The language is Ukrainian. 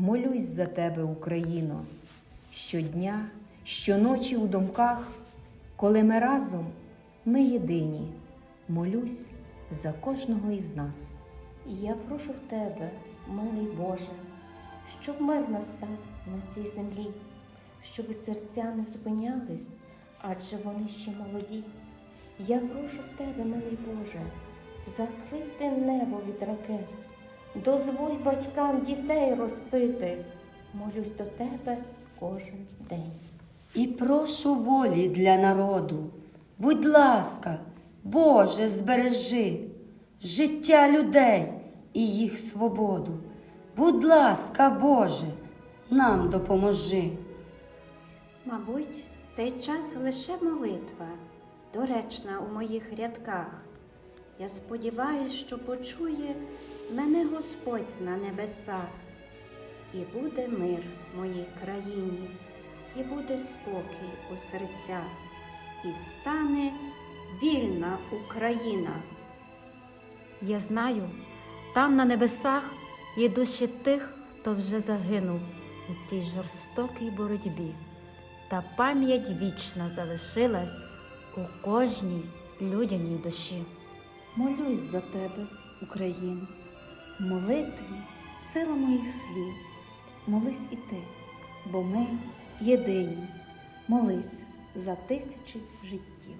Молюсь за тебе, Україно, щодня, щоночі у думках, коли ми разом, ми єдині, молюсь за кожного із нас. І я прошу в тебе, милий Боже, щоб мир настав на цій землі, щоб серця не зупинялись, адже вони ще молоді. Я прошу в тебе, милий Боже, закрити небо від ракет, дозволь батькам дітей ростити. Молюсь до тебе кожен день. І прошу волі для народу. Будь ласка, Боже, збережи життя людей і їх свободу. Будь ласка, Боже, нам допоможи. Мабуть, в цей час лише молитва, доречна у моїх рядках. Я сподіваюсь, що почує мене Господь на небесах, і буде мир моїй країні, і буде спокій у серцях, і стане вільна Україна. Я знаю, там на небесах є душі тих, хто вже загинув у цій жорстокій боротьбі, та пам'ять вічна залишилась у кожній людяній душі. Молюсь за тебе, Україна, в молитві сила моїх слів. Молись і ти, бо ми єдині. Молись за тисячі життів.